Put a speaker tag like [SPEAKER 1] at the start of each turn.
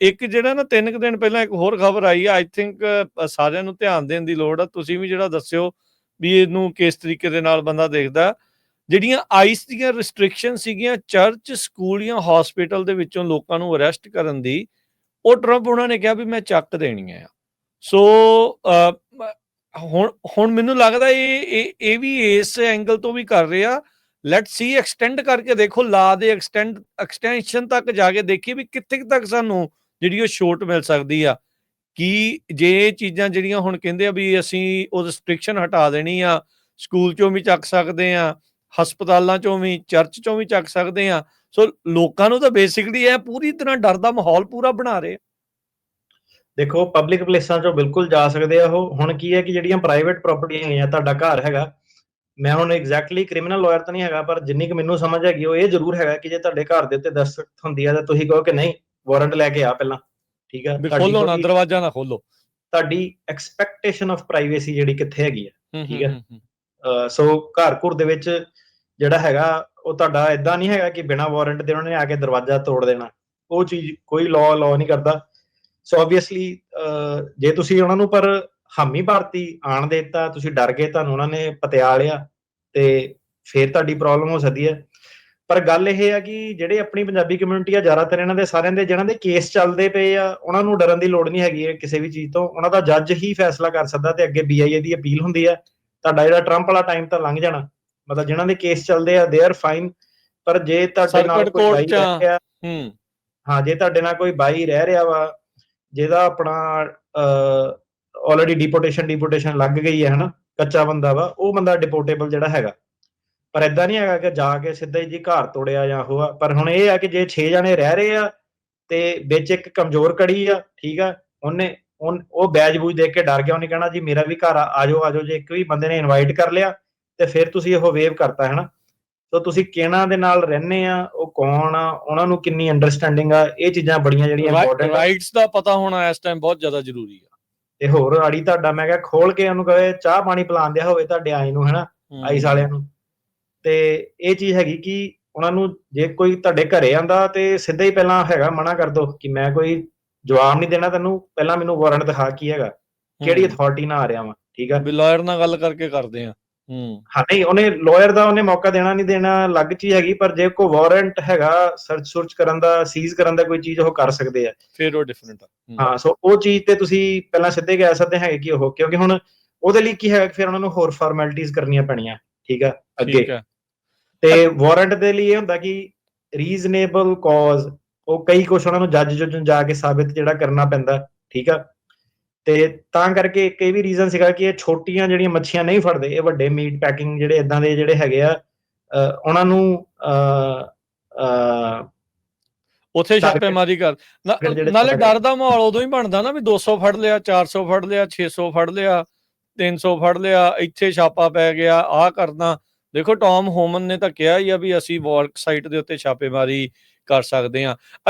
[SPEAKER 1] ਇੱਕ ਜਿਹੜਾ ਨਾ ਤਿੰਨ ਕੁ ਦਿਨ ਪਹਿਲਾਂ ਇੱਕ ਹੋਰ ਖਬਰ ਆਈ ਆ ਆਈ ਥਿੰਕ ਸਾਰਿਆਂ ਨੂੰ ਧਿਆਨ ਦੇਣ ਦੀ ਲੋੜ ਆ। ਤੁਸੀਂ ਵੀ ਜਿਹੜਾ ਦੱਸਿਓ ਵੀ ਇਹਨੂੰ ਕਿਸ ਤਰੀਕੇ ਦੇ ਨਾਲ ਬੰਦਾ ਦੇਖਦਾ। ਜਿਹੜੀਆਂ ਆਈਸ ਦੀਆਂ ਰੈਸਟ੍ਰਿਕਸ਼ਨ ਸੀਗੀਆਂ ਚਰਚ ਸਕੂਲ ਜਾਂ ਹਸਪੀਟਲ ਦੇ ਵਿੱਚੋਂ ਲੋਕਾਂ ਨੂੰ ਅਰੈਸਟ ਕਰਨ ਦੀ, ਉਹ ਟਰੰਪ ਉਹਨਾਂ ਨੇ ਕਿਹਾ ਵੀ ਮੈਂ ਚੱਕ ਦੇਣੀ ਆ। ਸੋ ਹੁਣ ਹੁਣ ਮੈਨੂੰ ਲੱਗਦਾ ਇਹ ਇਹ ਇਹ ਵੀ ਇਸ ਐਂਗਲ ਤੋਂ ਵੀ ਕਰ ਰਿਹਾ। ਲੈਟ ਸੀ ਐਕਸਟੈਂਡ ਕਰਕੇ ਦੇਖੋ, ਲਾ ਦੇ ਐਕਸਟੈਂਡ ਐਕਸਟੈਂਸ਼ਨ ਤੱਕ ਜਾ ਕੇ ਦੇਖੀ ਵੀ ਕਿੱਥੇ ਤੱਕ ਸਾਨੂੰ ਜਿਹੜੀ ਉਹ ਛੋਟ ਮਿਲ ਸਕਦੀ ਆ। ਕਿ ਜੇ ਚੀਜ਼ਾਂ ਜਿਹੜੀਆਂ ਹੁਣ ਕਹਿੰਦੇ ਆ ਵੀ ਅਸੀਂ ਉਹ ਰੈਸਟ੍ਰਿਕਸ਼ਨ ਹਟਾ ਦੇਣੀ ਆ ਸਕੂਲ ਚੋਂ ਵੀ ਚੱਕ ਸਕਦੇ ਆ, ਹਸਪਤਾਲਾਂ ਚੋਂ ਵੀ ਚਰਚ ਚੋਂ ਵੀ ਚੱਕ ਸਕਦੇ ਆ, ਸੋ ਲੋਕਾਂ ਨੂੰ ਤਾਂ ਬੇਸਿਕਲੀ ਇਹ ਪੂਰੀ ਤਰ੍ਹਾਂ ਡਰ ਦਾ ਮਾਹੌਲ ਪੂਰਾ ਬਣਾ ਰਹੇ
[SPEAKER 2] ਦੇਖੋ ਪਬਲਿਕ ਪਲੇਸਾਂ 'ਚੋਂ ਬਿਲਕੁਲ ਜਾ ਸਕਦੇ ਆ ਉਹ। ਹੁਣ ਕੀ ਹੈ ਕਿ ਜਿਹੜੀਆਂ ਪ੍ਰਾਈਵੇਟ ਪ੍ਰਾਪਰਟੀਆਂ ਹੈਗੀਆਂ, ਤੁਹਾਡਾ ਘਰ ਹੈਗਾ ਮੈਂ ਹੁਣ ਐਗਜ਼ੈਕਟਲੀ ਕ੍ਰਿਮੀਨਲ ਲਾਇਰ ਤਾਂ ਨਹੀਂ ਹੈਗਾ ਪਰ ਜਿੰਨੀ ਕਿ ਮੈਨੂੰ ਸਮਝ ਹੈਗੀ ਉਹ ਇਹ ਜ਼ਰੂਰ ਹੈਗਾ ਕਿ ਜੇ ਤੁਹਾਡੇ ਘਰ ਦੇ ਉੱਤੇ ਦਸਤਖਤ ਹੁੰਦੀ ਆ ਤਾਂ ਤੁਸੀਂ ਕਹੋ ਕਿ ਨਹੀਂ ਵਾਰੰਟ ਲੈ ਕੇ ਆ ਪਹਿਲਾਂ ਠੀਕ ਆ?
[SPEAKER 1] ਖੋਲੋ ਨਾ ਦਰਵਾਜ਼ਾ ਨਾ ਖੋਲੋ।
[SPEAKER 2] ਤੁਹਾਡੀ ਐਕਸਪੈਕਟੇਸ਼ਨ ਆਫ ਪ੍ਰਾਈਵੇਸੀ ਜਿਹੜੀ ਕਿੱਥੇ ਹੈਗੀ ਆ ਠੀਕ ਹੈ।
[SPEAKER 1] ਹੂੰ, ਹੂੰ,
[SPEAKER 2] ਅਹ ਸੋ ਘਰ ਘੁਰ ਦੇ ਵਿੱਚ ਜਿਹੜਾ ਹੈਗਾ ਉਹ ਤੁਹਾਡਾ ਇਦਾਂ ਨਹੀਂ ਹੈਗਾ ਕਿ ਬਿਨਾ ਵਾਰੰਟ ਦੇ ਉਹਨਾਂ ਨੇ ਆ ਕੇ ਦਰਵਾਜ਼ਾ ਤੋੜ ਦੇਣਾ। ਉਹ ਚੀਜ਼ ਕੋਈ ਲਾਅ ਲਾਅ ਨਹੀਂ ਕਰਦਾ। ਸੋ ਆਬਵੀਅਸਲੀ ਜੇ ਤੁਸੀਂ ਉਹਨਾਂ ਨੂੰ ਪਰ ਹਾਮੀ ਭਰਤੀ ਆਣ ਦੇ ਦਿੱਤਾ ਤੁਸੀਂ ਡਰ ਗਏ ਤੁਹਾਨੂੰ ਉਹਨਾਂ ਨੇ ਪਤਿਆ ਲਿਆ ਤੇ ਫਿਰ ਤੁਹਾਡੀ ਪ੍ਰੋਬਲਮ ਹੋ ਸਕਦੀ ਹੈ। ਪਰ ਗੱਲ ਇਹ ਆ ਕਿ ਜਿਹੜੇ ਆਪਣੀ ਪੰਜਾਬੀ ਕਮਿਊਨਿਟੀ ਆ ਜ਼ਿਆਦਾਤਰ ਇਹਨਾਂ ਦੇ ਸਾਰਿਆਂ ਦੇ ਜਿਹਨਾਂ ਦੇ ਕੇਸ ਚੱਲਦੇ ਪਏ ਆ ਉਹਨਾਂ ਨੂੰ ਡਰਨ ਦੀ ਲੋੜ ਨਹੀਂ ਹੈਗੀ ਕਿਸੇ ਵੀ ਚੀਜ਼ ਤੋਂ। ਉਹਨਾਂ ਦਾ ਜੱਜ ਹੀ ਫੈਸਲਾ ਕਰ ਸਕਦਾ ਤੇ ਅੱਗੇ ਬੀਆਈਏ ਦੀ ਅਪੀਲ ਹੁੰਦੀ ਹੈ ਤੁਹਾਡਾ ਜਿਹੜਾ ਟਰੰਪ ਵਾਲਾ ਟਾਈਮ ਤਾਂ ਲੰਘ ਜਾਣਾ। ਮਤਲਬ ਜਿਨ੍ਹਾਂ ਦੇ ਕੇਸ ਚੱਲਦੇ ਆ ਦੇ ਆਰ ਫਾਈਨ ਪਰ ਜੇ ਤੁਹਾਡੇ ਨਾਲ ਕੋਈ ਬਾਈ ਰਹਿ ਰਿਹਾ
[SPEAKER 1] ਹੂੰ।
[SPEAKER 2] ਹਾਂ ਜੇ ਤੁਹਾਡੇ ਨਾਲ ਕੋਈ ਬਾਈ ਰਹਿ ਰਿਹਾ ਵਾ ਜਿਹਦਾ ਆਪਣਾ ਆਲਰੇਡੀ ਡਿਪੋਰਟੇਸ਼ਨ ਡਿਪੋਰਟੇਸ਼ਨ ਲੱਗ ਗਈ ਹੈ ਹਨਾ? ਕੱਚਾ ਬੰਦਾ ਵਾ, ਉਹ ਬੰਦਾ ਡਿਪੋਰਟੇਬਲ ਜਿਹੜਾ ਹੈਗਾ। ਪਰ ਇਦਾਂ ਨਹੀਂ ਹੈਗਾ ਕਿ ਜਾ ਕੇ ਸਿੱਧਾ ਹੀ ਜੀ ਘਰ ਤੋੜਿਆ ਜਾਂ ਉਹ ਆ। ਪਰ ਹੁਣ ਇਹ ਆ ਕਿ ਜੇ 6 ਜਣੇ ਰਹਿ ਰਹੇ ਆ, ਤੇ ਵਿੱਚ ਇੱਕ ਕਮਜ਼ੋਰ ਕੜੀ ਆ, ਠੀਕ ਆ, ਉਹਨੇ, ਉਹ ਬੈਜ ਬੂਜ ਦੇਖ ਕੇ ਡਰ ਗਿਆ, ਉਹਨੇ ਕਹਿਣਾ ਜੀ ਮੇਰਾ ਵੀ ਘਰ ਆ, ਆਜੋ ਆਜੋ, ਜੇ ਇੱਕ ਵੀ ਬੰਦੇ ਨੇ ਇਨਵਾਈਟ ਕਰ ਲਿਆ, ਤੇ ਫਿਰ ਤੁਸੀਂ ਉਹ ਵੇਵ ਕਰਤਾ, ਹੈਨਾ। ਸੋ ਤੁਸੀਂ ਕਿਹਨਾਂ ਦੇ ਨਾਲ ਰਹਿੰਦੇ ਆ, ਉਹ ਕੌਣ ਆ, ਉਹਨਾਂ ਨੂੰ ਕਿੰਨੀ ਅੰਡਰਸਟੈਂਡਿੰਗ ਆ, ਇਹ ਚੀਜ਼ਾਂ ਬੜੀਆਂ ਜਿਹੜੀਆਂ ਇੰਪੋਰਟੈਂਟ
[SPEAKER 1] ਰਾਈਟਸ ਦਾ ਪਤਾ ਹੋਣਾ ਇਸ ਟਾਈਮ ਬਹੁਤ ਜ਼ਿਆਦਾ ਜ਼ਰੂਰੀ ਆ।
[SPEAKER 2] ਤੇ ਹੋਰ ਆੜੀ ਤੁਹਾਡਾ ਮੈਂ ਕਿਹਾ ਖੋਲ ਕੇ ਉਹਨੂੰ ਕਹੇ ਚਾਹ ਪਾਣੀ ਪਿਲਾਉਣ ਦਿਆ ਹੋਵੇ ਤੁਹਾਡੇ ਆਈ ਨੂੰ ਹੈਨਾ ਆਈਸ ਵਾਲਿਆਂ ਨੂੰ। ਤੇ ਇਹ ਚੀਜ਼ ਹੈਗੀ ਕਿ ਉਹਨਾਂ ਨੂੰ ਜੇ ਕੋਈ ਤੁਹਾਡੇ ਘਰੇ ਆਂਦਾ ਤੇ ਸਿੱਧਾ ਹੀ ਪਹਿਲਾਂ ਹੈਗਾ ਮਨਾ ਕਰ ਦੋ ਕਿ ਮੈਂ ਕੋਈ ਜਵਾਬ ਨਹੀਂ ਦੇਣਾ ਤੈਨੂੰ ਪਹਿਲਾਂ ਮੈਨੂੰ ਵਾਰੰਟ ਦਿਖਾ ਕੀ ਹੈਗਾ ਕਿਹੜੀ ਅਥਾਰਟੀ ਨਾਲ ਆ ਰਿਹਾ ਵਾਂ ਠੀਕ ਆ?
[SPEAKER 1] ਵੀ ਲਾਇਰ ਨਾਲ ਗੱਲ ਕਰਕੇ ਕਰਦੇ ਆ। ਹੂੰ।
[SPEAKER 2] ਹਾਂ ਨਹੀਂ ਉਹਨੇ ਲਾਇਰ ਦਾ ਉਹਨੇ ਮੌਕਾ ਦੇਣਾ ਨਹੀਂ ਦੇਣਾ ਅਲੱਗ ਚੀਜ਼ ਹੈਗੀ ਪਰ ਜੇ ਕੋਈ ਵਾਰੰਟ ਹੈਗਾ ਸਰਚ ਸੁਰਚ ਕਰਨ ਦਾ ਸੀਜ਼ ਕਰਨ ਦਾ ਕੋਈ ਚੀਜ਼ ਉਹ ਕਰ ਸਕਦੇ ਆ।
[SPEAKER 1] ਫਿਰ ਉਹ ਡਿਫਰੈਂਟ ਆ। ਹੂੰ।
[SPEAKER 2] ਸੋ ਉਹ ਚੀਜ਼ ਤੇ ਤੁਸੀਂ ਪਹਿਲਾਂ ਸਿੱਧੇ ਕਹਿ ਸਕਦੇ ਹੈਗੇ ਕਿ ਉਹ ਕਿਉਂਕਿ ਹੁਣ ਉਹਦੇ ਲਈ ਕੀ ਹੈ ਕਿ ਫਿਰ ਉਹਨਾਂ ਨੂੰ ਹੋਰ ਫਾਰਮੈਲਿਟੀਆਂ ਕਰਨੀਆਂ ਪੈਣੀਆਂ ਠੀਕ ਆ? ਅੱਗੇ। ਤੇ ਵਾਰੰਟ ਦੇ ਲਈ ਇਹ ਹੁੰਦਾ ਕਿ ਰੀਜ਼ਨੇਬਲ ਕਾਜ਼ ਉਹ ਕਈ ਕੁਛ ਉਹਨਾਂ ਨੂੰ ਜੱਜ ਜੁਜ ਨੂੰ ਜਾ ਕੇ ਸਾਬਿਤ ਜਿਹੜਾ ਕਰਨਾ ਪੈਂਦਾ ਠੀਕ ਆ? ਤੇ ਤਾਂ ਕਰਕੇ ਇੱਕ ਇਹ ਵੀ ਰੀਜ਼ਨ ਸੀਗਾ ਕਿ ਇਹ ਛੋਟੀਆਂ ਜਿਹੜੀਆਂ ਮੱਛੀਆਂ ਨਹੀਂ ਫੜਦੇ ਇਹ ਵੱਡੇ ਮੀਟ ਪੈਕਿੰਗ ਜਿਹੜੇ ਇਦਾਂ ਦੇ ਜਿਹੜੇ ਹੈਗੇ ਆ ਉਹਨਾਂ ਨੂੰ ਅਹ
[SPEAKER 1] ਉੱਥੇ ਛਾਪੇਮਾਰੀ ਕਰ। ਨਾਲੇ ਡਰ ਦਾ ਮਾਹੌਲ ਉਦੋਂ ਹੀ ਬਣਦਾ ਨਾ ਵੀ 200 ਫੜ ਲਿਆ 400 ਫੜ ਲਿਆ 600 ਫੜ ਲਿਆ 300 ਫੜ ਲਿਆ ਇੱਥੇ ਛਾਪਾ ਪੈ ਗਿਆ ਆਹ ਕਰਨਾ। ਦੇਖੋ ਟੌਮ ਹੋਮਨ ਨੇ ਤਾਂ ਕਿਹਾ ਹੀ ਆ ਵੀ ਅਸੀਂ ਵਾਲਕ ਸਾਈਟ ਦੇ ਉੱਤੇ ਛਾਪੇਮਾਰੀ ਕਰ ਸਕਦੇ ਆ